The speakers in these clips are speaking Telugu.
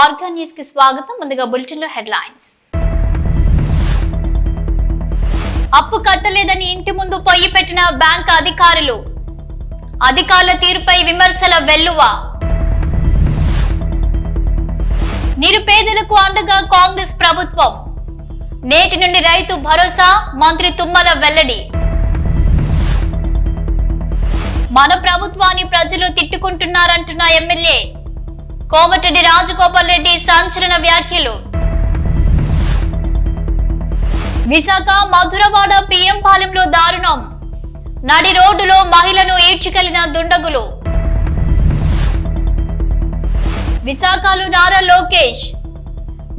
ఆర్గాన్ న్యూస్కి స్వాగతం. ముందుగా బులెటిన్లో హెడ్లైన్స్. అప్పు కట్టలేదని ఇంటి ముందు పొయ్యి పెట్టిన బ్యాంక్ అధికారులు. అధికారుల తీరుపై విమర్శల వెల్లువ. నిరుపేదలకు అండగా కాంగ్రెస్ ప్రభుత్వం. నేటి నుండి రైతు భరోసా మంత్రి తుమ్మల వెల్లడి. మన ప్రభుత్వాన్ని ప్రజలు తిట్టుకుంటున్నారంటున్న ఎమ్మెల్యే. కోమటిరెడ్డి రాజగోపాల్ రెడ్డి సంచలన వ్యాఖ్యలు. విశాఖ మధురవాడ పిఎం పాలెంలో దారుణం. నడి రోడ్డులో మహిళను ఈడ్చికెళ్ళిన దుండగులు. విశాఖలో నారా లోకేష్.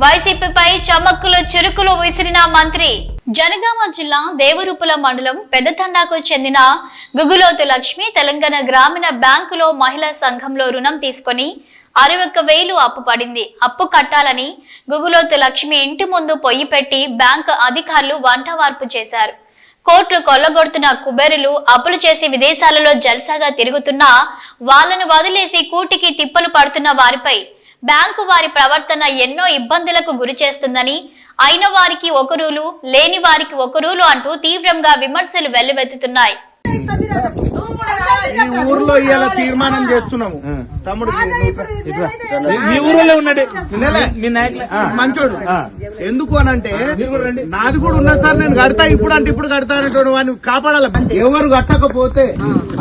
వైసీపీపై చమక్కులు చురుకులు విసిరిన మంత్రి. జనగామ జిల్లా దేవరూపుల మండలం పెద్దతండాకు చెందిన గుగులోతు లక్ష్మి తెలంగాణ గ్రామీణ బ్యాంకులో మహిళా సంఘంలో రుణం తీసుకొని అరవై ఒక్క వేలు అప్పు పడింది. అప్పు కట్టాలని గుగులోతు లక్ష్మి ఇంటి ముందు పొయ్యి పెట్టి బ్యాంకు అధికారులు వంటవార్పు చేశారు. కోట్లు కొల్లగొడుతున్న కుబేరులు అప్పులు చేసి విదేశాలలో జల్సాగా తిరుగుతున్నా వాళ్ళను వదిలేసి కూటికి తిప్పలు పడుతున్న వారిపై బ్యాంకు వారి ప్రవర్తన ఎన్నో ఇబ్బందులకు గురి చేస్తుందని అయిన వారికి ఒక రూలు లేని వారికి ఒక రూలు అంటూ తీవ్రంగా విమర్శలు వెల్లువెత్తుతున్నాయి. ఈ ఊర్లో ఇవాళ తీర్మానం చేస్తున్నాము. తమ్ముడు మీ ఊరిలో ఉన్నాడు? మీ నాయకులే. మంచోడు. ఎందుకు అని అంటే. నాది కూడా ఉన్నా సార్ నేను కడతా ఇప్పుడు అంటే ఇప్పుడు కడతా అనేటువంటి వాడిని కాపాడాలి. ఎవరు కట్టకపోతే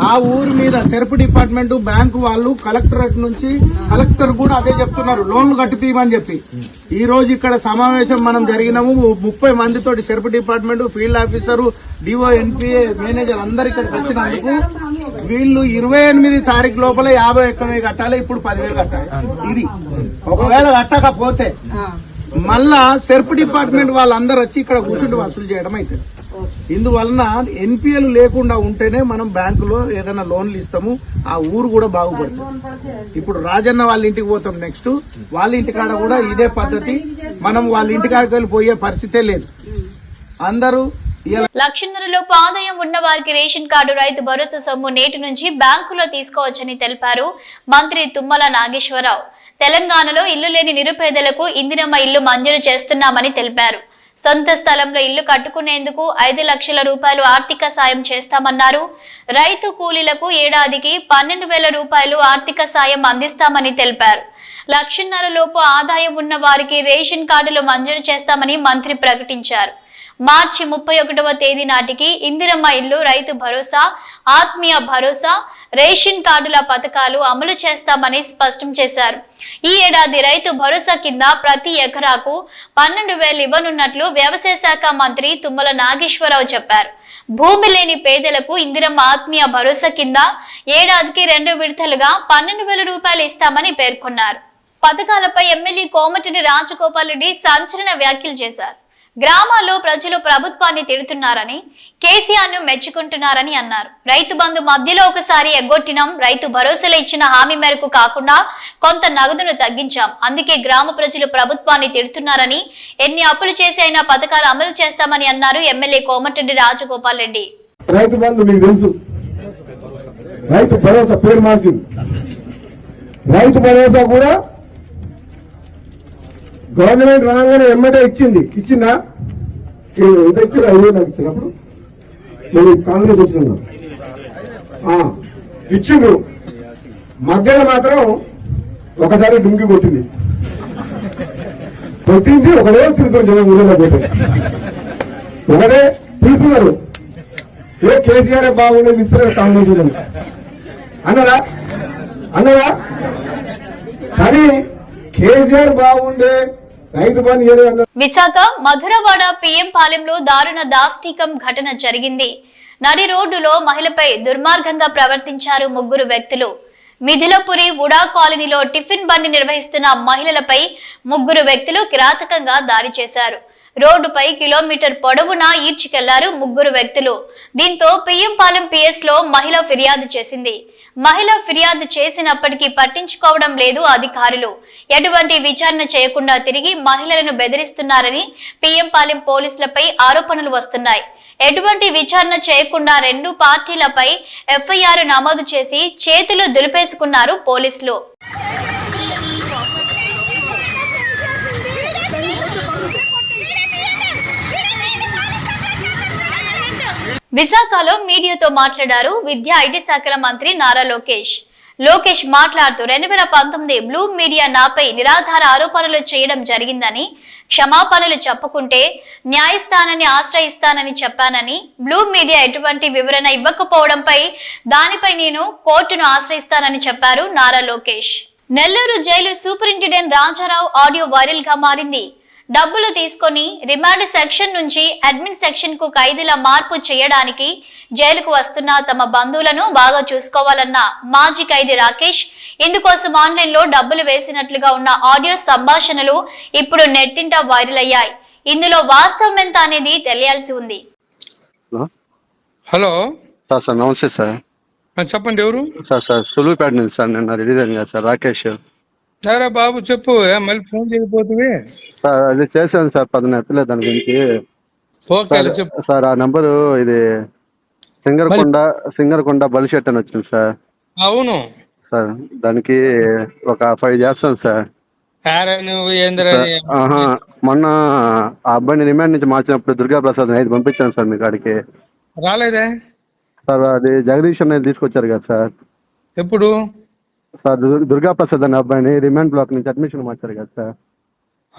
ఆ. ఊరి మీద సెర్ప్ డిపార్ట్మెంట్ బ్యాంకు వాళ్ళు కలెక్టరేట్ నుంచి కలెక్టర్ కూడా అదే చెప్తున్నారు. లోన్లు కట్టిపోయమని చెప్పి. ఈ రోజు ఇక్కడ సమావేశం మనం జరిగినాము. ముప్పై మందితోటి SERP department field officer DO NPA manager అందరు ఇక్కడికి వచ్చినందుకు వీళ్ళు ఇరవై ఎనిమిది తారీఖు లోపల యాభై ఒక్క వేలు కట్టాలి ఇప్పుడు పదివేలు కట్టాలి. ఇది. ఒకవేళ కట్టకపోతే మళ్ళా సెర్ప్ డిపార్ట్మెంట్ వాళ్ళందరూ వచ్చి ఇక్కడ కూర్చుండి వసూలు చేయడం అవుతుంది ఇందువలన ఎన్పిఎల్ లేకుండా ఉంటేనే మనం బ్యాంకులో ఏదైనా లోన్లు ఇస్తాము ఆ ఊరు కూడా బాగుపడుతుంది. ఇప్పుడు రాజన్న వాళ్ళ ఇంటికి పోతాం నెక్స్ట్. వాళ్ళ ఇంటికాడ కూడా ఇదే పద్ధతి. మనం వాళ్ళ ఇంటికాడికి వెళ్ళి పోయే పరిస్థితే లేదు. అందరూ లక్షన్నరలో ఆదాయం ఉన్న వారికి రేషన్ కార్డు రైతు భరోసా సొమ్ము నేటి నుంచి బ్యాంకులో తీసుకోవచ్చని తెలిపారు మంత్రి తుమ్మల నాగేశ్వరరావు. తెలంగాణలో ఇల్లు లేని నిరుపేదలకు ఇందిరమ్మ ఇల్లు మంజూరు చేస్తున్నామని తెలిపారు. సొంత స్థలంలో ఇల్లు కట్టుకునేందుకు ఐదు లక్షల రూపాయలు ఆర్థిక సాయం చేస్తామన్నారు. రైతు కూలీలకు ఏడాదికి పన్నెండు వేల రూపాయలు ఆర్థిక సాయం అందిస్తామని తెలిపారు. లక్షన్నర లోపు ఆదాయం ఉన్న వారికి రేషన్ కార్డులు మంజూరు చేస్తామని మంత్రి ప్రకటించారు. మార్చి ముప్పై ఒకటవ తేదీ నాటికి ఇందిరమ్మ ఇల్లు రైతు భరోసా ఆత్మీయ భరోసా రేషన్ కార్డుల పథకాలు అమలు చేస్తామని స్పష్టం చేశారు. ఈ ఏడాది రైతు భరోసా కింద ప్రతి ఎకరాకు పన్నెండు వేలు ఇవ్వనున్నట్లు వ్యవసాయ శాఖ మంత్రి తుమ్మల నాగేశ్వరరావు చెప్పారు. భూమి లేని పేదలకు ఇందిరమ్మ ఆత్మీయ భరోసా కింద ఏడాదికి రెండు విడతలుగా పన్నెండు వేల రూపాయలు ఇస్తామని పేర్కొన్నారు. పథకాలపై ఎమ్మెల్యే కోమటిని రాజగోపాల్ రెడ్డి సంచలన వ్యాఖ్యలు చేశారు. గ్రామాల్లో ప్రజలు ప్రభుత్వాన్ని తిడుతున్నారని కేసీఆర్ను మెచ్చుకుంటున్నారని అన్నారు. రైతు బంధు మధ్యలో ఒకసారి ఎగ్గొట్టినాం రైతు భరోసాలో ఇచ్చిన హామీ మేరకు కాకుండా కొంత నగదును తగ్గించాం. అందుకే గ్రామ ప్రజలు ప్రభుత్వాన్ని తిడుతున్నారని ఎన్ని అప్పులు చేసి అయినా పథకాలు అమలు చేస్తామని అన్నారు ఎమ్మెల్యే కోమటిరెడ్డి రాజగోపాల్ రెడ్డి. రైతు బంధు మీకు తెలుసు. రైతు భరోసా పేరు మార్చింది. రైతు భరోసా కూడా గవర్నమెంట్ రాగానే ఎమ్మటే ఇచ్చింది. ఇచ్చిందా? ఇ- ఎంత ఇచ్చారు? ఐదు నాకు ఇచ్చినప్పుడు నేను కాంగ్రెస్ వచ్చిన ఇచ్చిండ్రు. మధ్యలో మాత్రం ఒకసారి డుంగి కొట్టింది. కొట్టింది ఒకటే తిరుగుతుంది జనం ఊళ్ళో పోతే. ఒకటే తిరుగుతున్నారు. ఏ కేసీఆర్ బాగుండేది ఇస్తారు కాంగ్రెస్ వాళ్ళు. అన్నారా కానీ కేసీఆర్ బాగుండే విశాఖ మధురవాడ పిఎం పాలెంలో దారుణ దాష్టికం ఘటన జరిగింది. నడి రోడ్డులో మహిళపై దుర్మార్గంగా ప్రవర్తించారు ముగ్గురు వ్యక్తులు. మిథిలపురి ఉడా కాలనీలో టిఫిన్ బండి నిర్వహిస్తున్న మహిళలపై ముగ్గురు వ్యక్తులు కిరాతకంగా దాడి చేశారు. రోడ్డుపై కిలోమీటర్ పొడవునా ఈడ్చికెళ్ళారు ముగ్గురు వ్యక్తులు. దీంతో పిఎం పాలెం పిఎస్లో మహిళ ఫిర్యాదు చేసింది. మహిళ ఫిర్యాదు చేసినప్పటికీ పట్టించుకోవడం లేదు అధికారులు. ఎటువంటి విచారణ చేయకుండా తిరిగి మహిళలను బెదిరిస్తున్నారని పిఎం పాలెం పోలీసులపై ఆరోపణలు వస్తున్నాయి. ఎటువంటి విచారణ చేయకుండా రెండు పార్టీలపై ఎఫ్ఐఆర్ నమోదు చేసి చేతులు దులిపేసుకున్నారు పోలీసులు. విశాఖలో మీడియాతో మాట్లాడారు విద్యా ఐటీ శాఖల మంత్రి నారా లోకేష్. లోకేష్ మాట్లాడుతూ రెండు వేల పంతొమ్మిది బ్లూ మీడియా నాపై నిరాధార ఆరోపణలు చేయడం జరిగిందని క్షమాపణలు చెప్పుకుంటే న్యాయస్థానాన్ని ఆశ్రయిస్తానని చెప్పానని బ్లూ మీడియా ఎటువంటి వివరణ ఇవ్వకపోవడంపై దానిపై నేను కోర్టును ఆశ్రయిస్తానని చెప్పారు Nara Lokesh. Nellore jail superintendent Rajarao audio వైరల్గా మారింది. డబ్బులు తీసుకొని రిమాండ్ సెక్షన్ నుంచి అడ్మిన్ సెక్షన్కు ఖైదీల మార్పు చేయడానికి జైలుకు వస్తున్న తమ బంధువులను బాగా చూసుకోవాలన్న మాజీ ఖైదీ రాకేష్ ఇందుకోసం ఆన్లైన్లో డబ్బులు వేసినట్లుగా ఉన్న ఆడియో సంభాషణలు ఇప్పుడు నెట్టింట వైరల్ అయ్యాయి. ఇందులో వాస్తవం ఎంత అనేది తెలియాల్సి ఉంది. హలో? సార్ సార్ నమస్తే సార్. చెప్పండి ఎవరు? సార్ సార్ సులువుపేట నుంచి సార్ నిన్న రిలీజ్ అయింది కదా సార్ రాకేష్. సరే బాబు చెప్పు. మళ్ళీ ఫోన్ చేయకపోతే? సార్ అది చేశాను సార్ పదన ఎత్తలేదు దాని గురించి. సార్ చెప్పు. సార్ ఆ నంబరు ఇది సింగరకొండ సింగరకొండ బలిషెట్ అని వచ్చింది సార్. అవును. సార్ దానికి ఒక ఫైవ్ చేస్తాను సార్. మొన్న ఆ అబ్బాయిని రిమాండ్ నుంచి మార్చినప్పుడు దుర్గా ప్రసాద్ ఐదు పంపించాను సార్ మీ కాడికి. రాలేదే? సార్ అది జగదీష్ అనేది తీసుకొచ్చారు కదా సార్. ఎప్పుడు? సార్ దుర్- దుర్గా ప్రసాద్ అనే అబ్బాయిని రిమాండ్ బ్లాక్ నుంచి అడ్మిషన్ మార్చారు కదా సార్.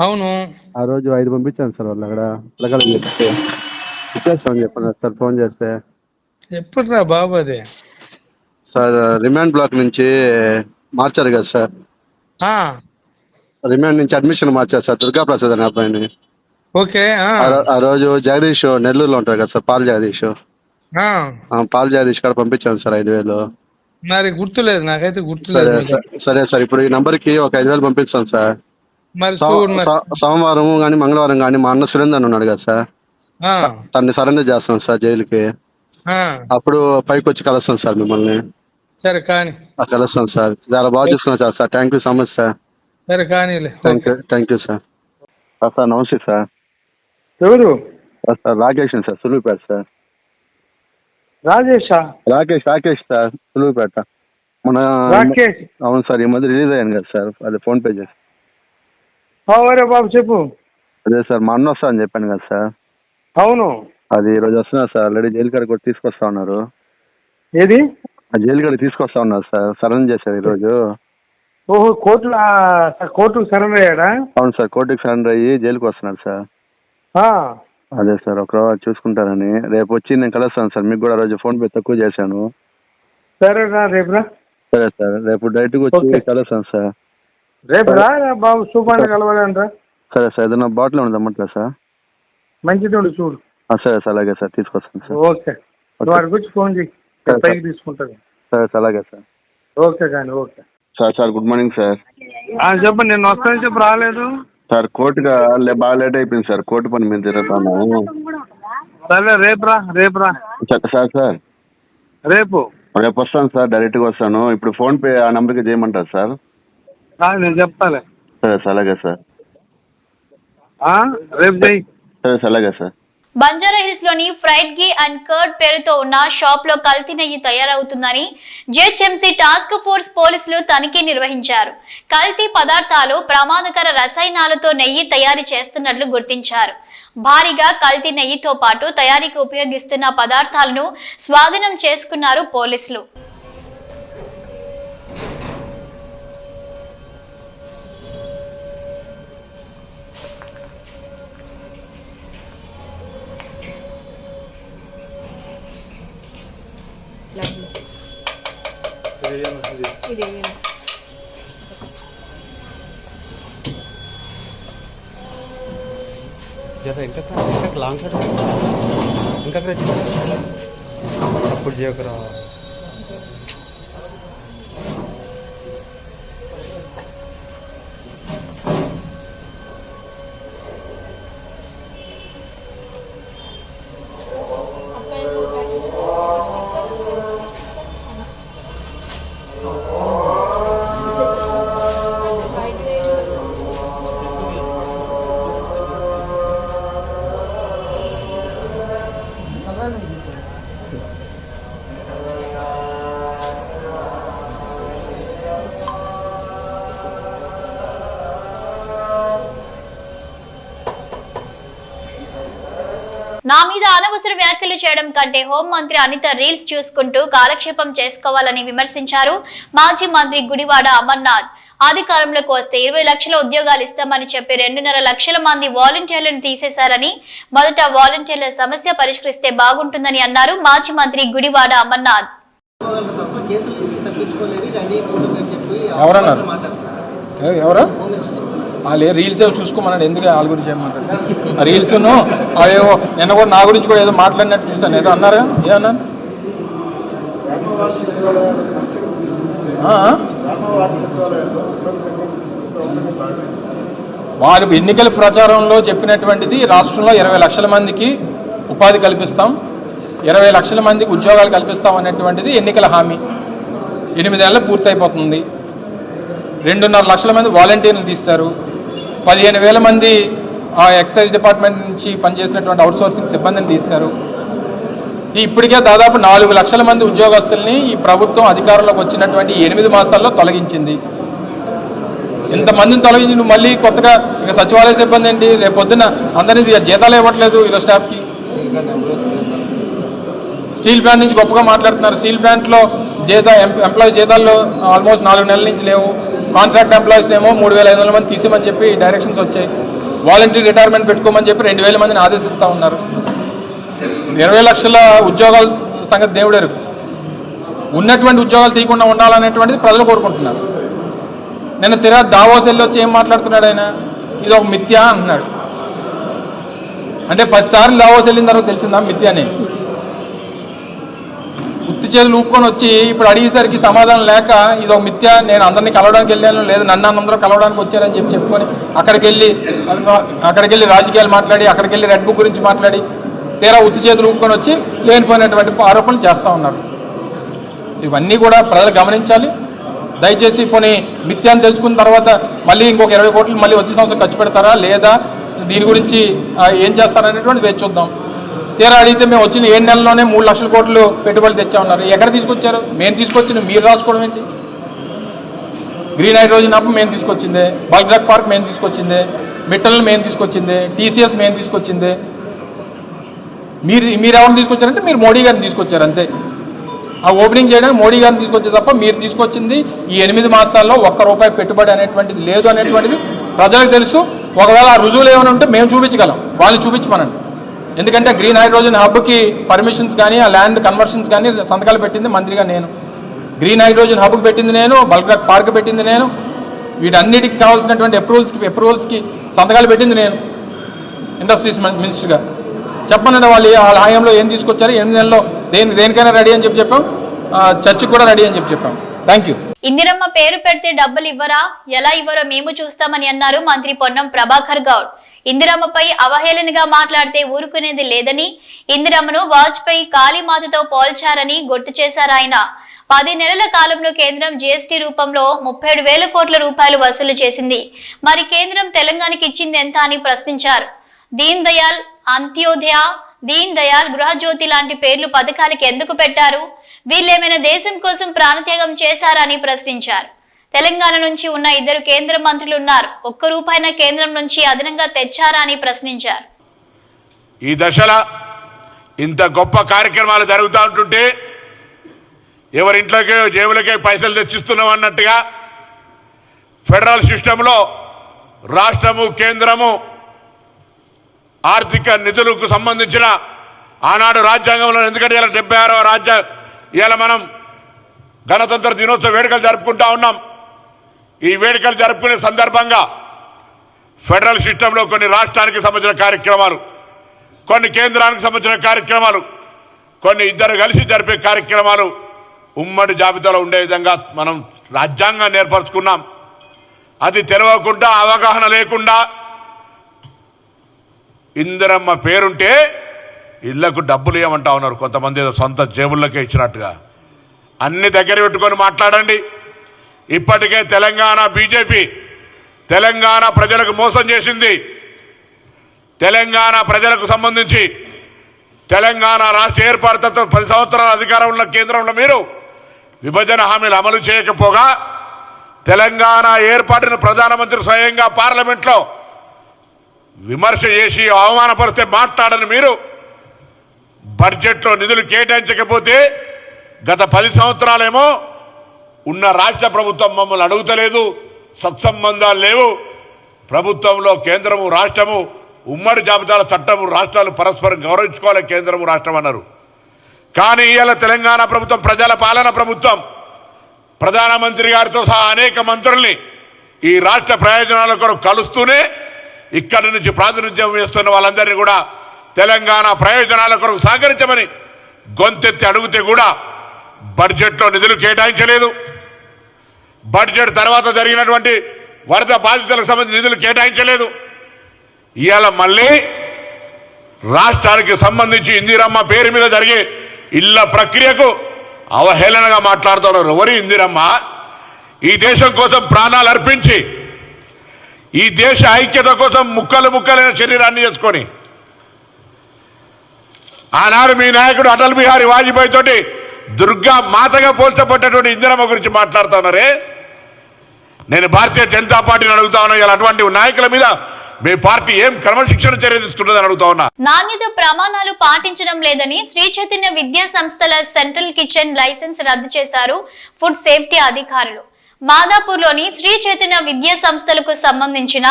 అవును. ఆ రోజు ఐదు పంపించాను సార్ వాళ్ళు అక్కడ. చెప్తే. ఇచ్చేస్తామని చెప్పాను సార్ ఫోన్ చేస్తే. ఎప్పుడు రా బాబు అది? సార్ రిమాండ్ బ్లాక్ నుంచి మార్చారు కదా సార్. ఆ, రిమాండ్ నుంచి అడ్మిషన్ మార్చారు సార్ దుర్గా ప్రసాద్ అనే అబ్బాయిని. ఓకే ఆ, ఆ రో- ఆ రోజు జగదీష్ నెల్లూరులో ఉంటారు కదా సార్ పాల్ జగదీష్. ఆ, ఆ, పాల్ జగదీష్ కాడ పంపించాను సార్ ఐదు వేలు. మరి గుర్తులేదు నాకైతే సరే గుర్తులేదు సరే సార్. ఇప్పుడు ఈ నంబర్కి ఒక ఐదు వేలు పంపిస్తాం సార్. మరి సోమవారం కానీ మంగళవారం కానీ మా అన్న సురేందర్ ఉన్నాడు కదా సార్. ఆ, తన్ని సరెండర్ చేస్తాం సార్ జైలుకి. అప్పుడు పైకి వచ్చి కలుస్తాం సార్ మిమ్మల్ని. సరే కాని. ఆ, కలుస్తాం సార్. చాలా బాగా చూసుకున్నాం sir. Sir thank you so much sir. సరే కానీలే thank you thank you sir. Sir నమస్తే సార్. ఎవరు? Sir sir Rakesh sir Suluvupeta sir. రాజేషా Rakesh Rakesh sir Suluvupeta మన రాకేష్ అవును సార్ ఈ మధ్య రిలీజ్ అయ్యాను కదా సార్ అది ఫోన్ పే చేసి అవరే బాబు చెప్పు అదే సార్ మా అన్న వస్తా అని చెప్పాను కదా సార్ అవును అది ఈ రోజు వస్తున్నారు సార్ ఆల్రెడీ జైలు కాడికి కూడా తీసుకొస్తా ఉన్నారు ఏది ఆ జైలు కాడికి తీసుకొస్తా ఉన్నారు సార్ సరెండర్ చేశారు ఈ రోజు ఓహో కోర్టులో కోర్టుకు సరెండర్ అయ్యాడా అవును సార్ కోర్టుకి సరెండర్ అయ్యి జైలుకి వస్తున్నారు సార్ అదే సార్ ఒక చూసుకుంటారని. రేపు వచ్చి నేను కలుస్తాను సార్. మీకు కూడా రోజు ఫోన్ పే తక్కువ చేశాను. సరే రా రేపు రా. సరే సార్ రేపు డైరెక్ట్గా వచ్చి. కలుస్తాను సార్. రేపు రా బాబు సూపాన్ని కలవాలంట సరే సార్ ఏదైనా బాటిల్ ఉంది అమ్మట్లేదు సార్? మంచిది ఉండు చూడు. సరే సార్ అలాగే సార్ తీసుకొస్తాను సార్. ఓకే. వాడికి వచ్చి ఫోన్ చేయి సరే, పైకి సార్. తీసుకుంటాను. సరే సార్ అలాగే సార్. ఓకే కానీ okay. Sir sir good morning sir. చెప్పండి నేను వస్తానని చెప్పి రాలేదు. సార్ కోర్టుగా లే బాగా లేట్ అయిపోయింది సార్ కోర్టు పని మీద తిరుగుతాను సరే రేపు రా రేపు రా. సార్ సార్ రేపు? రేపు వస్తాను సార్ డైరెక్ట్గా వస్తాను. ఇప్పుడు ఫోన్ పే ఆ నెంబర్కి చేయమంటారు సార్. నేను చెప్తాలే. సరే సార్. అలాగే సార్ రేపు చెయ్యి. సరే సార్ అలాగే సార్. బంజారా హిల్స్లోని ఫ్రైడ్ గీ అండ్ కర్డ్ పేరుతో ఉన్న షాప్లో కల్తీ నెయ్యి తయారవుతుందని జిహెచ్ఎంసీ టాస్క్ ఫోర్స్ పోలీసులు తనిఖీ నిర్వహించారు. కల్తీ పదార్థాలు ప్రమాదకర రసాయనాలతో నెయ్యి తయారు చేస్తున్నట్లు గుర్తించారు. భారీగా కల్తీ నెయ్యితో పాటు తయారీకి ఉపయోగిస్తున్న పదార్థాలను స్వాధీనం చేసుకున్నారు పోలీసులు. జర ఇంకా ఇంకా లాంగ్ షాట్ ఇంకా అప్పుడు చేయకరా అనవసర వ్యాఖ్యలు చేయడం కంటే హోంమంత్రి అనిత రీల్స్ చూసుకుంటూ కాలక్షేపం చేసుకోవాలని విమర్శించారు. మాజీ మంత్రి గుడివాడ అమర్నాథ్. అధికారంలోకి వస్తే ఇరవై లక్షల ఉద్యోగాలు ఇస్తామని చెప్పి రెండున్నర లక్షల మంది వాలంటీర్లను తీసేశారని మొదట వాలంటీర్ల సమస్య పరిష్కరిస్తే బాగుంటుందని అన్నారు మాజీ మంత్రి గుడివాడ అమర్నాథ్. ఎవరన్నారు? ఎవరు? వాళ్ళు ఏ రీల్స్ చూసుకోమన్నాడు. ఎందుకు వాళ్ళ గురించి ఏమంటారు ఆ రీల్స్ను అవేవో నిన్న కూడా నా గురించి కూడా ఏదో మాట్లాడినట్టు చూసాను ఏదో అన్నారా? ఏమన్నారు వారు ఎన్నికల ప్రచారంలో చెప్పినటువంటిది రాష్ట్రంలో ఇరవై లక్షల మందికి ఉపాధి కల్పిస్తాం. ఇరవై లక్షల మందికి ఉద్యోగాలు కల్పిస్తాం అనేటువంటిది ఎన్నికల హామీ. ఎనిమిదేళ్ళ పూర్తయిపోతుంది. రెండున్నర లక్షల మంది వాలంటీర్లు తీస్తారు. పదిహేను వేల మంది ఆ ఎక్సైజ్ డిపార్ట్మెంట్ నుంచి పనిచేసినటువంటి అవుట్సోర్సింగ్ సిబ్బందిని తీశారు. ఇప్పటికే దాదాపు నాలుగు లక్షల మంది ఉద్యోగస్తుల్ని ఈ ప్రభుత్వం అధికారంలోకి వచ్చినటువంటి ఎనిమిది మాసాల్లో తొలగించింది. ఇంతమందిని తొలగించి నువ్వు మళ్ళీ కొత్తగా ఇక సచివాలయ సిబ్బంది ఏంటి? రేపు పొద్దున అందరినీ జీతాలు ఇవ్వట్లేదు ఇలా స్టాఫ్కి. స్టీల్ ప్లాంట్ నుంచి గొప్పగా మాట్లాడుతున్నారు. స్టీల్ ప్లాంట్లో జీత ఎంప్లాయీ జీతాల్లో ఆల్మోస్ట్ నాలుగు నెలల నుంచి లేవు. కాంట్రాక్ట్ ఎంప్లాయీస్ ఏమో మూడు వేల ఐదు వందల మంది తీసేమని చెప్పి డైరెక్షన్స్ వచ్చాయి. వాలంటీర్ రిటైర్మెంట్ పెట్టుకోమని చెప్పి రెండు వేల మందిని ఆదేశిస్తూ ఉన్నారు. ఇరవై లక్షల ఉద్యోగాల సంగతి దేవుడెరుగు. ఉన్నటువంటి ఉద్యోగాలు తీయకుండా ఉండాలనేటువంటిది ప్రజలు కోరుకుంటున్నారు. నిన్న తిరా దావోస్ వెళ్ళి వచ్చి ఏం మాట్లాడుతున్నాడు ఆయన? ఇది ఒక మిథ్య అంటున్నాడు. అంటే పదిసార్లు దావోస్ వెళ్ళిన తర్వాత తెలిసిందా మిథ్య అని చేతులు ఊపుకొని వచ్చి ఇప్పుడు అడిగేసరికి సమాధానం లేక ఇది ఒక మిథ్య నేను అందరినీ కలవడానికి వెళ్ళాను లేదు నన్ను అందరూ కలవడానికి వచ్చారని చెప్పి చెప్పుకొని అక్కడికి వెళ్ళి అక్కడికి వెళ్ళి రాజకీయాలు మాట్లాడి అక్కడికి వెళ్ళి రెడ్ బుక్ గురించి మాట్లాడి తీరా ఉత్తి చేతులు ఊపుకొని వచ్చి లేనిపోయినటువంటి ఆరోపణలు చేస్తూ ఉన్నారు. ఇవన్నీ కూడా ప్రజలు గమనించాలి. దయచేసి కొన్ని మిథ్యాన్ని తెలుసుకున్న తర్వాత మళ్ళీ ఇంకొక ఇరవై కోట్లు మళ్ళీ వచ్చే సంవత్సరం ఖర్చు పెడతారా లేదా? దీని గురించి ఏం చేస్తారనేటువంటి వేచి చూద్దాం. తీరా అడిగితే మేము వచ్చిన ఏడు నెలల్లోనే మూడు లక్షల కోట్లు పెట్టుబడులు తెచ్చామన్నారు. ఎక్కడ తీసుకొచ్చారు? మేము తీసుకొచ్చిన మీరు రాసుకోవడం ఏంటి? గ్రీన్ హైడ్రోజన్ అప్ మేము తీసుకొచ్చిందే బల్గ్రాక్ పార్క్ మేము తీసుకొచ్చిందే మిట్టల్ మేము తీసుకొచ్చిందే టీసీఎస్ మేము తీసుకొచ్చిందే. మీరు మీరు ఎవరిని తీసుకొచ్చారంటే మీరు మోడీ గారిని తీసుకొచ్చారు అంతే. ఆ ఓపెనింగ్ చేయడానికి మోడీ గారిని తీసుకొచ్చే తప్ప మీరు తీసుకొచ్చింది ఈ ఎనిమిది మాసాల్లో ఒక్క రూపాయి పెట్టుబడి అనేటువంటిది లేదు అనేటువంటిది ప్రజలకు తెలుసు. ఒకవేళ ఆ రుజువులు ఏమైనా ఉంటే మేము చూపించగలం. వాళ్ళు చూపించమనండి. ఎందుకంటే గ్రీన్ హైడ్రోజన్ హబ్కి పర్మిషన్స్ కానీ ఆ ల్యాండ్ కన్వర్షన్స్ కానీ సంతకాలు పెట్టింది మంత్రిగా నేను. గ్రీన్ హైడ్రోజన్ హబ్కి పెట్టింది నేను బల్క్రాక్ పార్క్ పెట్టింది నేను. వీటన్నిటికి కావాల్సినటువంటి అప్రూవల్స్కి అప్రూవల్స్కి సంతకాలు పెట్టింది నేను ఇండస్ట్రీస్ మినిస్టర్గా చెప్పనండి వాళ్ళు వాళ్ళ హాయంలో ఏం తీసుకొచ్చారు ఎనిమిది నెలల్లో దేని దేనికైనా రెడీ అని చెప్పి చెప్పాం. ఆ, కూడా రెడీ అని చెప్పి చెప్పాం. థ్యాంక్ యూ ఇందిరమ్మ పేరు పెడితే డబ్బులు ఇవ్వరా? ఎలా ఇవ్వరో మేము చూస్తామని అన్నారు మంత్రి పొన్నం ప్రభాకర్ గౌడ్. ఇందిరమ్మపై అవహేళనగా మాట్లాడితే ఊరుకునేది లేదని ఇందిరమ్మను వాజ్పేయి కాళీమాతతో పోల్చారని గుర్తు చేశారు ఆయన. పది నెలల కాలంలో కేంద్రం జీఎస్టీ రూపంలో ముప్పై ఏడు వేల కోట్ల రూపాయలు వసూలు చేసింది. మరి కేంద్రం తెలంగాణకి ఇచ్చింది ఎంత అని ప్రశ్నించారు. దీన్ దయాల్ అంత్యోదయ దీన్ దయాల్ గృహజ్యోతి లాంటి పేర్లు పథకాలకి ఎందుకు పెట్టారు? వీళ్ళేమైనా దేశం కోసం ప్రాణత్యాగం చేశారా అని ప్రశ్నించారు. తెలంగాణ నుంచి ఉన్న ఇద్దరు కేంద్ర మంత్రులు ఉన్నారు. ఒక్క రూపాయిన కేంద్రం నుంచి అదనంగా తెచ్చారా అని ప్రశ్నించారు. ఈ దశల ఇంత గొప్ప కార్యక్రమాలు జరుగుతూ ఉంటుంటే ఎవరింట్లోకే జేబులకే పైసలు తెచ్చిస్తున్నాం అన్నట్టుగా ఫెడరల్ సిస్టంలో రాష్ట్రము కేంద్రము ఆర్థిక నిధులకు సంబంధించిన ఆనాడు రాజ్యాంగంలో ఎందుకంటే ఇలా డెబ్బై ఆరవ రాజ్య ఇలా మనం గణతంత్ర దినోత్సవ వేడుకలు జరుపుకుంటా ఉన్నాం. ఈ వేడుకలు జరుపుకునే సందర్భంగా ఫెడరల్ సిస్టంలో కొన్ని రాష్ట్రానికి సంబంధించిన కార్యక్రమాలు కొన్ని కేంద్రానికి సంబంధించిన కార్యక్రమాలు కొన్ని ఇద్దరు కలిసి జరిపే కార్యక్రమాలు ఉమ్మడి జాబితాలో ఉండే విధంగా మనం రాజ్యాంగాన్ని ఏర్పరచుకున్నాం. అది తెలవకుండా అవగాహన లేకుండా ఇందిరమ్మ పేరుంటే ఇళ్ళకు డబ్బులు ఇవ్వమంటా ఉన్నారు కొంతమంది ఏదో సొంత జేబుల్లోకే ఇచ్చినట్టుగా. అన్ని దగ్గర పెట్టుకొని మాట్లాడండి. ఇప్పటికే తెలంగాణ బీజేపీ తెలంగాణ ప్రజలకు మోసం చేసింది. తెలంగాణ ప్రజలకు సంబంధించి తెలంగాణ రాష్ట్ర ఏర్పాటు పది సంవత్సరాల అధికారం ఉన్న కేంద్రంలో మీరు విభజన హామీలు అమలు చేయకపోగా తెలంగాణ ఏర్పాటును ప్రధానమంత్రి స్వయంగా పార్లమెంట్లో విమర్శ చేసి అవమానపరిస్తే మాట్లాడని మీరు బడ్జెట్లో నిధులు కేటాయించకపోతే గత పది సంవత్సరాలేమో ఉన్న రాష్ట్ర ప్రభుత్వం మమ్మల్ని అడుగుతలేదు. సత్సంబంధాలు లేవు. ప్రభుత్వంలో కేంద్రము రాష్ట్రము ఉమ్మడి జాబితాల చట్టము రాష్ట్రాలు పరస్పరం గౌరవించుకోవాలి కేంద్రము రాష్ట్రం అన్నారు. కానీ ఇవాళ తెలంగాణ ప్రభుత్వం ప్రజల పాలన ప్రభుత్వం ప్రధానమంత్రి గారితో సహా అనేక మంత్రుల్ని ఈ రాష్ట్ర ప్రయోజనాల కొరకు కలుస్తూనే ఇక్కడి నుంచి ప్రాతినిధ్యం చేస్తున్న వాళ్ళందరినీ కూడా తెలంగాణ ప్రయోజనాల కొరకు సహకరించమని గొంతెత్తి అడిగితే కూడా బడ్జెట్లో నిధులు కేటాయించలేదు. బడ్జెట్ తర్వాత జరిగినటువంటి వరద బాధితులకు సంబంధించి నిధులు కేటాయించలేదు. ఇవాళ మళ్ళీ రాష్ట్రానికి సంబంధించి ఇందిరమ్మ పేరు మీద జరిగే ఇళ్ళ ప్రక్రియకు అవహేళనగా మాట్లాడుతున్నారు. ఎవరు ఇందిరమ్మ? ఈ దేశం కోసం ప్రాణాలు అర్పించి ఈ దేశ ఐక్యత కోసం ముక్కలు ముక్కలైన శరీరాన్ని చేసుకొని ఆనాడు మీ నాయకుడు అటల్ బిహారీ వాజ్పేయి తోటి దుర్గా మాతగా పోల్చబడ్డటువంటి ఇందిరమ్మ గురించి మాట్లాడుతున్నారే? నేను భారతీయ జనతా పార్టీని అడుగుతా ఉన్నా ఇలా అటువంటి నాయకుల మీద మీ పార్టీ ఏం క్రమశిక్షణ చర్య తీసుకుంటుందని అడుగుతా ఉన్నా. నాణ్యత ప్రమాణాలు పాటించడం లేదని శ్రీ చైతన్య విద్యా సంస్థల సెంట్రల్ కిచెన్ లైసెన్స్ రద్దు చేశారు ఫుడ్ సేఫ్టీ అధికారులు. మాదాపూర్లోని శ్రీ చైతన్య విద్యా సంస్థలకు సంబంధించిన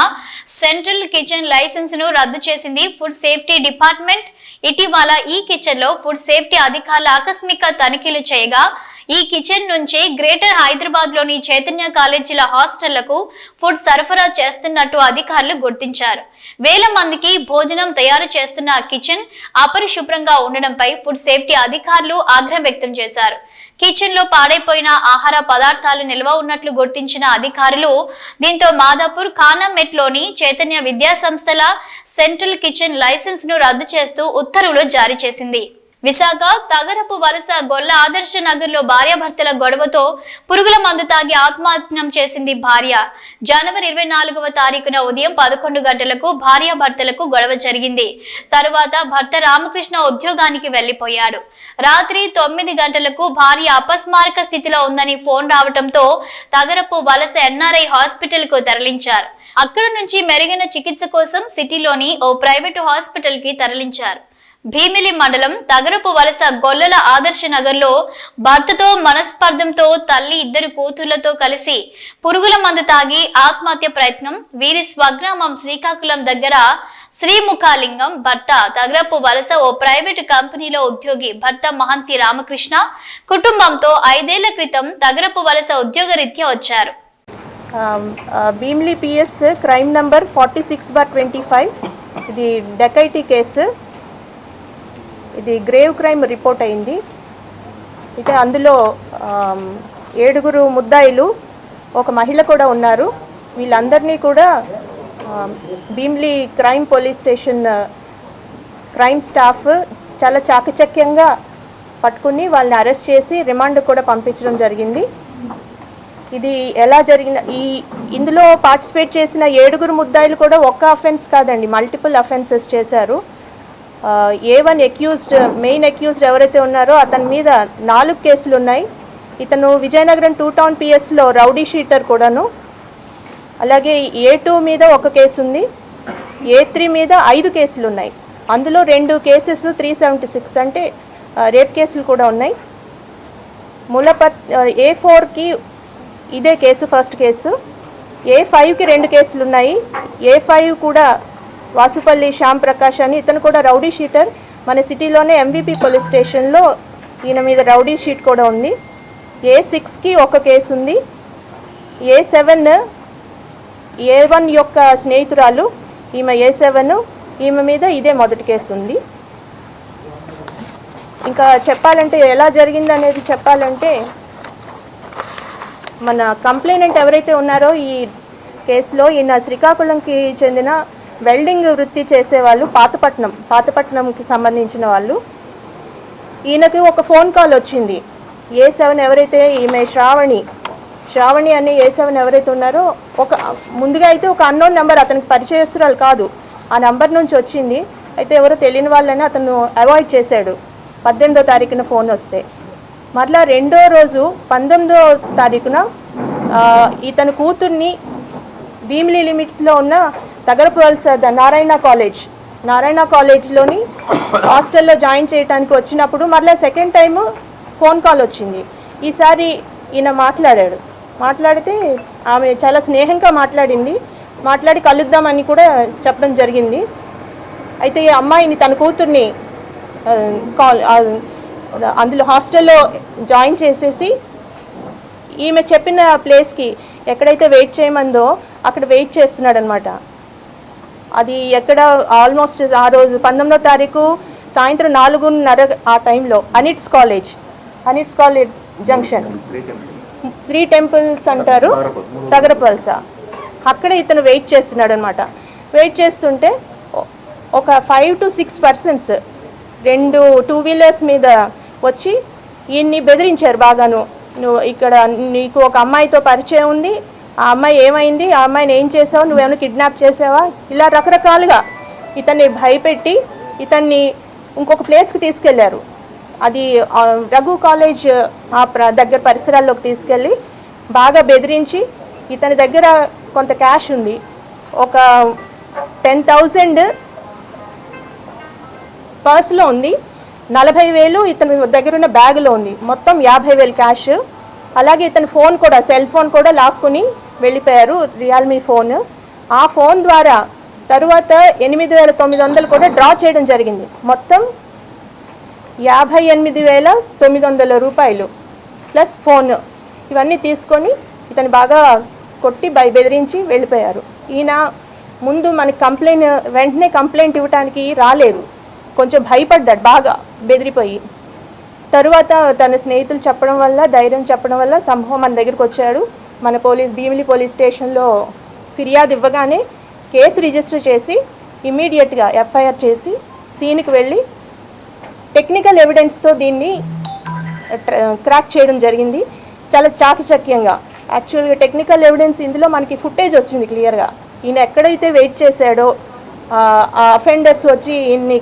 సెంట్రల్ కిచెన్ లైసెన్స్ను రద్దు చేసింది ఫుడ్ సేఫ్టీ డిపార్ట్మెంట్. ఇటీవల ఈ కిచెన్లో ఫుడ్ సేఫ్టీ అధికారులు ఆకస్మిక తనిఖీలు చేయగా ఈ కిచెన్ నుంచి గ్రేటర్ హైదరాబాద్లోని చైతన్య కాలేజీల హాస్టళ్ళకు ఫుడ్ సరఫరా చేస్తున్నట్టు అధికారులు గుర్తించారు. వేల మందికి భోజనం తయారు చేస్తున్న కిచెన్ అపరిశుభ్రంగా ఉండడంపై ఫుడ్ సేఫ్టీ అధికారులు ఆగ్రహం వ్యక్తం చేశారు. కిచెన్లో పాడైపోయిన ఆహార పదార్థాలు నిల్వ ఉన్నట్లు గుర్తించిన అధికారులు దీంతో మాదాపూర్ ఖానామెట్లోని చైతన్య విద్యా సంస్థల సెంట్రల్ కిచెన్ లైసెన్స్ను రద్దు చేస్తూ ఉత్తర్వులు జారీ చేసింది. విశాఖ తగరపు వలస గొల్ల ఆదర్శ నగర్లో భార్యాభర్తల గొడవతో పురుగుల మందు తాగి ఆత్మహత్యం చేసింది భార్య. జనవరి ఇరవై నాలుగవ తారీఖున ఉదయం పదకొండు గంటలకు భార్యాభర్తలకు గొడవ జరిగింది. తరువాత భర్త రామకృష్ణ ఉద్యోగానికి వెళ్ళిపోయాడు రాత్రి తొమ్మిది గంటలకు భార్య అపస్మారక స్థితిలో ఉందని ఫోన్ రావటంతో తగరపు వలస ఎన్ఆర్ఐ హాస్పిటల్కు తరలించారు. అక్కడ నుంచి మెరుగైన చికిత్స కోసం సిటీలోని ఓ ప్రైవేటు హాస్పిటల్కి తరలించారు. భీమిలి మండలం తగరపు వలస గొల్లల ఆదర్శ నగర్లో భర్తతో మనస్పర్ధంతో తల్లి ఇద్దరు కూతుళ్ళతో కలిసి పురుగుల మందు తాగి ఆత్మహత్య ప్రయత్నం. వీరి స్వగ్రామం శ్రీకాకుళం దగ్గర శ్రీముఖాలింగం. భర్త తగరపు వలస ఓ ప్రైవేటు కంపెనీలో ఉద్యోగి. భర్త మహంతి రామకృష్ణ కుటుంబంతో ఐదేళ్ళ క్రితం తగరపు వలస ఉద్యోగరీత్యా వచ్చారు. Bheemili PS crime number forty six bar twenty five. ఇది డెకైటీ కేసు. ఇది గ్రేవ్ క్రైమ్ రిపోర్ట్ అయింది. అయితే అందులో ఏడుగురు ముద్దాయిలు ఒక మహిళ కూడా ఉన్నారు. వీళ్ళందరినీ కూడా Bheemili crime police station crime staff చాలా చాకచక్యంగా పట్టుకుని వాళ్ళని అరెస్ట్ చేసి రిమాండ్ కూడా పంపించడం జరిగింది. ఇది ఎలా జరిగిన ఈ ఇందులో పార్టిసిపేట్ చేసిన ఏడుగురు ముద్దాయిలు కూడా ఒక్క అఫెన్స్ కాదండి మల్టిపుల్ అఫెన్సెస్ చేశారు. A one accused main accused ఎవరైతే ఉన్నారో అతని మీద నాలుగు కేసులు ఉన్నాయి. ఇతను విజయనగరం టూ టౌన్ పిఎస్లో రౌడీ షీటర్ కూడాను. అలాగే ఏ టూ మీద ఒక కేసు ఉంది. ఏ త్రీ మీద ఐదు కేసులు ఉన్నాయి. అందులో రెండు కేసెస్ త్రీ సెవెంటీ సిక్స్ అంటే రేప్ కేసులు కూడా ఉన్నాయి. ములపత్ ఏ ఫోర్కి ఇదే కేసు ఫస్ట్ కేసు. ఏ ఫైవ్కి రెండు కేసులు ఉన్నాయి. ఏ ఫైవ్ కూడా వాసుపల్లి శ్యామ్ ప్రకాష్ అని. ఇతను కూడా రౌడీ షీటర్. మన సిటీలోనే ఎంవీపీ పోలీస్ స్టేషన్లో ఈయన మీద రౌడీ షీట్ కూడా ఉంది. ఏ సిక్స్కి ఒక కేసు ఉంది. ఏ సెవెన్ ఏ వన్ యొక్క స్నేహితురాలు ఈమె ఏ సెవెన్ ఈమె మీద ఇదే మొదటి కేసు ఉంది. ఇంకా చెప్పాలంటే ఎలా జరిగింది అనేది చెప్పాలంటే మన కంప్లైనెంట్ ఎవరైతే ఉన్నారో ఈ కేసులో ఈయన శ్రీకాకుళంకి చెందిన వెల్డింగ్ వృత్తి చేసేవాళ్ళు పాతపట్నం పాతపట్నంకి సంబంధించిన వాళ్ళు. ఈయనకి ఒక ఫోన్ కాల్ వచ్చింది. ఏ సెవెన్ ఎవరైతే ఈమె శ్రావణి శ్రావణి అనే ఏ సెవెన్ ఎవరైతే ఉన్నారో ఒక ముందుగా అయితే ఒక అన్నోన్ నెంబర్ అతనికి పరిచయస్తురాలు కాదు. ఆ నెంబర్ నుంచి వచ్చింది. అయితే ఎవరో తెలియని వాళ్ళని అతను అవాయిడ్ చేశాడు. పద్దెనిమిదో తారీఖున ఫోన్ వస్తే. మరలా రెండో రోజు పంతొమ్మిదో తారీఖున ఇతని కూతుర్ని భీమిలీ లిమిట్స్లో ఉన్న తగరపు సార్ ద నారాయణ కాలేజ్. నారాయణ కాలేజ్లోని హాస్టల్లో జాయిన్ చేయడానికి వచ్చినప్పుడు మరలా సెకండ్ టైము ఫోన్ కాల్ వచ్చింది. ఈసారి ఈయన మాట్లాడాడు. మాట్లాడితే ఆమె చాలా స్నేహంగా మాట్లాడింది. మాట్లాడి కలుద్దామని కూడా చెప్పడం జరిగింది. అయితే ఈ అమ్మాయిని తన కూతుర్ని కాల్ అందులో హాస్టల్లో జాయిన్ చేసేసి ఈమె చెప్పిన ప్లేస్కి ఎక్కడైతే వెయిట్ చేయమందో అక్కడ వెయిట్ చేస్తున్నాడు అనమాట అది ఎక్కడ ఆల్మోస్ట్ ఆ రోజు పంతొమ్మిదో తారీఖు సాయంత్రం నాలుగున్నర ఆ టైంలో ANITS college ANITS college junction. Three temples అంటారు తగరపల్స. అక్కడ ఇతను వెయిట్ చేస్తున్నాడు అనమాట వెయిట్ చేస్తుంటే ఒక ఫైవ్ టు సిక్స్ పర్సన్స్ రెండు టూ వీలర్స్ మీద వచ్చి ఈయన్ని బెదిరించారు బాగాను. నువ్వు ఇక్కడ నీకు ఒక అమ్మాయితో పరిచయం ఉంది ఆ అమ్మాయి ఏమైంది? ఆ అమ్మాయిని ఏం చేసావు? నువ్వేమైనా కిడ్నాప్ చేసావా? ఇలా రకరకాలుగా ఇతన్ని భయపెట్టి ఇతన్ని ఇంకొక ప్లేస్కి తీసుకెళ్ళారు. అది రఘు కాలేజ్ ఆ ప్ర- దగ్గర పరిసరాల్లోకి తీసుకెళ్ళి బాగా బెదిరించి ఇతని దగ్గర కొంత క్యాష్ ఉంది. ఒక టెన్ థౌజండ్ పర్స్లో ఉంది. నలభై వేలు ఇతని దగ్గర ఉన్న బ్యాగ్లో ఉంది. మొత్తం యాభై వేలు క్యాష్ అలాగే ఇతని ఫోన్ కూడా సెల్ ఫోన్ కూడా లాక్కుని వెళ్ళిపోయారు రియల్మీ ఫోన్ ఆ ఫోన్ ద్వారా తరువాత ఎనిమిది వేల తొమ్మిది వందలు కూడా డ్రా చేయడం జరిగింది. మొత్తం యాభై ఎనిమిది వేల తొమ్మిది వందల రూపాయలు ప్లస్ ఫోన్ ఇవన్నీ తీసుకొని ఇతను బాగా కొట్టి బై బెదిరించి వెళ్ళిపోయారు. ఈయన ముందు మనకి కంప్లైంట్ వెంటనే కంప్లైంట్ ఇవ్వడానికి రాలేదు. కొంచెం భయపడ్డాడు బాగా బెదిరిపోయి. తరువాత తన స్నేహితులు చెప్పడం వల్ల ధైర్యం చెప్పడం వల్ల సంభవం మన దగ్గరికి వచ్చాడు. మన పోలీస్ భీమిలి పోలీస్ స్టేషన్లో ఫిర్యాదు ఇవ్వగానే కేసు రిజిస్టర్ చేసి ఇమ్మీడియట్గా ఎఫ్ఐఆర్ చేసి సీన్కి వెళ్ళి టెక్నికల్ ఎవిడెన్స్తో దీన్ని క్రాక్ చేయడం జరిగింది. చాలా చాకచక్యంగా. యాక్చువల్గా టెక్నికల్ ఎవిడెన్స్ ఇందులో మనకి ఫుటేజ్ వచ్చింది క్లియర్గా. ఈయన ఎక్కడైతే వెయిట్ చేశాడో ఆ అఫెండర్స్ వచ్చి ఈయన్ని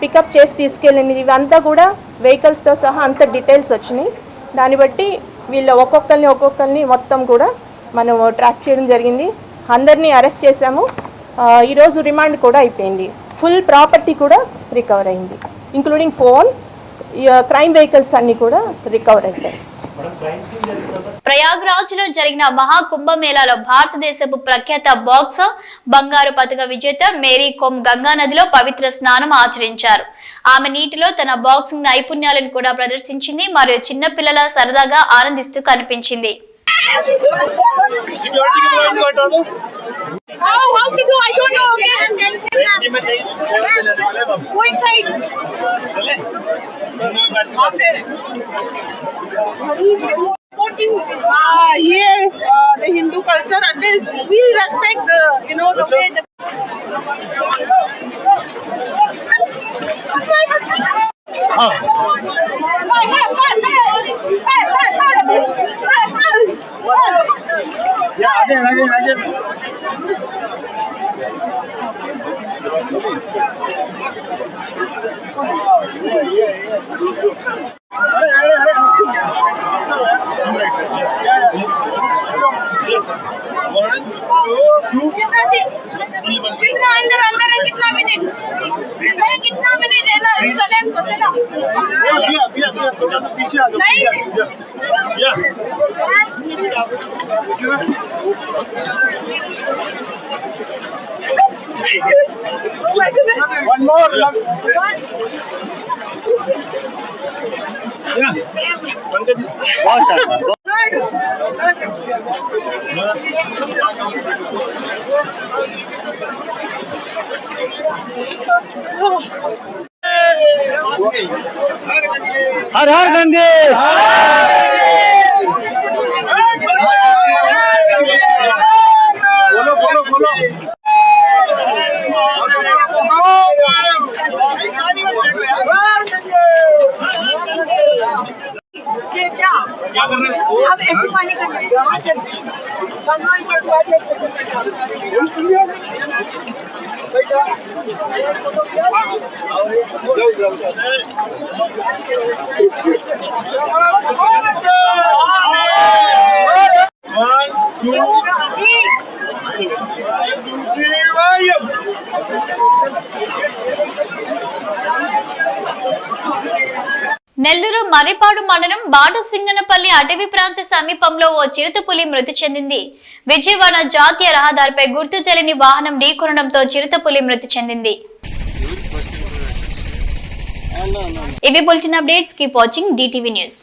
పికప్ చేసి తీసుకెళ్ళింది. ఇవంతా కూడా వెహికల్స్తో సహా అంత డీటెయిల్స్ వచ్చినాయి. దాన్ని బట్టి వీళ్ళ ఒక్కొక్కరిని ఒక్కొక్కరిని మొత్తం కూడా మనం ట్రాక్ చేయడం జరిగింది. అందరినీ అరెస్ట్ చేశాము. ఈరోజు రిమాండ్ కూడా అయిపోయింది. ఫుల్ ప్రాపర్టీ కూడా రికవర్ అయింది. ఇంక్లూడింగ్ ఫోన్ క్రైమ్ వెహికల్స్ అన్నీ కూడా రికవర్ అయ్యాయి ప్రయాగ్రాజ్లో జరిగిన మహా కుంభమేళాలో భారతదేశపు ప్రఖ్యాత బాక్సర్ బంగారు పతక విజేత మేరీ కోమ్ గంగా నదిలో పవిత్ర స్నానం ఆచరించారు. ఆమె నీటిలో తన బాక్సింగ్ నైపుణ్యాలను కూడా ప్రదర్శించింది. మరియు చిన్న పిల్లల సరదాగా ఆనందిస్తూ కనిపించింది. హిందూ కల్చర్ అంటే we respect you know the 啊，你来这，来这，来这。नहीं कितना मैंने देना रिसर्च करते ना अभी अभी अभी थोड़ा सा पीछे आ जाओ या One more. Yeah. One. One. हर हर गंगे क्या कर रहे हो? अब ऐसे पानी कर रहे हैं सम्मान पर बैठे One, two, నెల్లూరు మర్రిపాడు మండలం బాటసింగనపల్లి అటవీ ప్రాంత సమీపంలో ఓ చిరుతపులి మృతి చెందింది. విజయవాడ జాతీయ రహదారిపై గుర్తు తెలియని వాహనం ఢీకొనడంతో చిరుతపులి మృతి చెందింది. ఇవి bulletin updates. Keep watching DTV news.